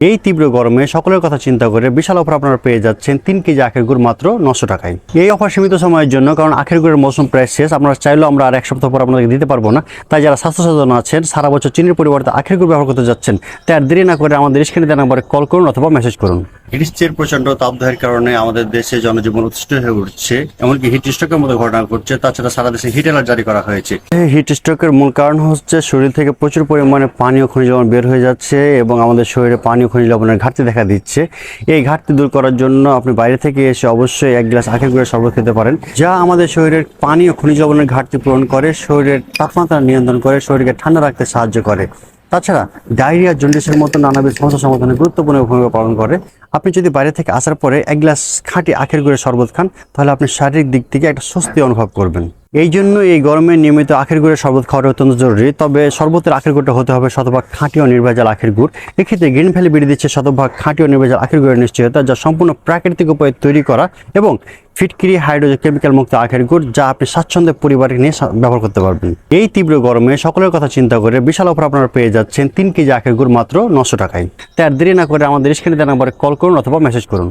এই তীব্র গরমে সকলের কথা চিন্তা করে বিশাল অফার আপনারা পেয়ে যাচ্ছেন তিন কেজি আখের গুড় মাত্র নশো টাকায়। এই অফার সীমিত সময়ের জন্য, কারণ আখের গুড়ের মৌসুম প্রায় শেষ, আপনারা চাইলেও আমরা আর এক সপ্তাহ পর আপনাদেরকে দিতে পারব না। তাই যারা স্বাস্থ্য সচেতন আছেন, সারা বছর চিনির পরিবর্তে আখের গুড় ব্যবহার করতে যাচ্ছেন, তাই আর দেরি না করে আমাদের স্ক্রিনে দেওয়া নাম্বারে কল করুন অথবা মেসেজ করুন। গ্রীষ্মের প্রচণ্ড তাপদাহের কারণে আমাদের দেশে জনজীবন অতিষ্ঠ হয়ে উঠছে, এমনকি হিট স্ট্রোকের মতো ঘটনা ঘটছে। তাছাড়া সারা দেশে হিট অ্যালার্ট জারি করা হয়েছে। হিট স্ট্রোকের মূল কারণ হচ্ছে শরীর থেকে প্রচুর পরিমাণে পানি ও খনিজ লবণ বের হয়ে যাচ্ছে এবং আমাদের শরীরে পানি ও খনিজ লবণের ঘাটতি দেখা দিচ্ছে। এই ঘাটতি দূর করার জন্য আপনি বাইরে থেকে এসে অবশ্যই এক গ্লাস আখের গুঁড়ের শরবত খেতে পারেন, যা আমাদের শরীরের পানি ও খনিজ লবণের ঘাটতি পূরণ করে, শরীরের তাপমাত্রা নিয়ন্ত্রণ করে, শরীরকে ঠান্ডা রাখতে সাহায্য করে। তাছাড়া ডায়রিয়া, জন্ডিসের মতো নানাবিধ সমস্যা সমাধানে গুরুত্বপূর্ণ ভূমিকা পালন করে। আপনি যদি বাইরে থেকে আসার পরে এক গ্লাস খাঁটি আখের গুঁড়ে শরবত খান, তাহলে আপনি শারীরিক দিক থেকে একটা স্বস্তি অনুভব করবেন। এই জন্য এই গরমে নিয়মিত আখের গুড়ের শরবত খাওয়াটা অত্যন্ত জরুরি। তবে শরবতের আখের গুড়টা হতে হবে শতভাগ খাঁটি ও নির্ভেজাল আখের গুড়। এক্ষেত্রে গ্রিন ভ্যালি বেরিয়ে দিচ্ছে শতভাগ খাঁটি ও নির্ভেজাল আখের গুড়ের নিশ্চয়তা, যা সম্পূর্ণ প্রাকৃতিক উপায়ে তৈরি করা এবং ফিটকিরি, হাইড্রোজেন, কেমিক্যাল মুক্ত আখের গুড়, যা আপনি স্বাচ্ছন্দ্যে পরিবারকে নিয়ে ব্যবহার করতে পারবেন। এই তীব্র গরমে সকলের কথা চিন্তা করে বিশাল অফার আপনারা পেয়ে যাচ্ছেন তিন কেজি আখের গুড় মাত্র নশো টাকায়। তাই আর দেরি না করে আমাদের স্ক্রিনে দেওয়া নাম্বারে কল করুন অথবা মেসেজ করুন।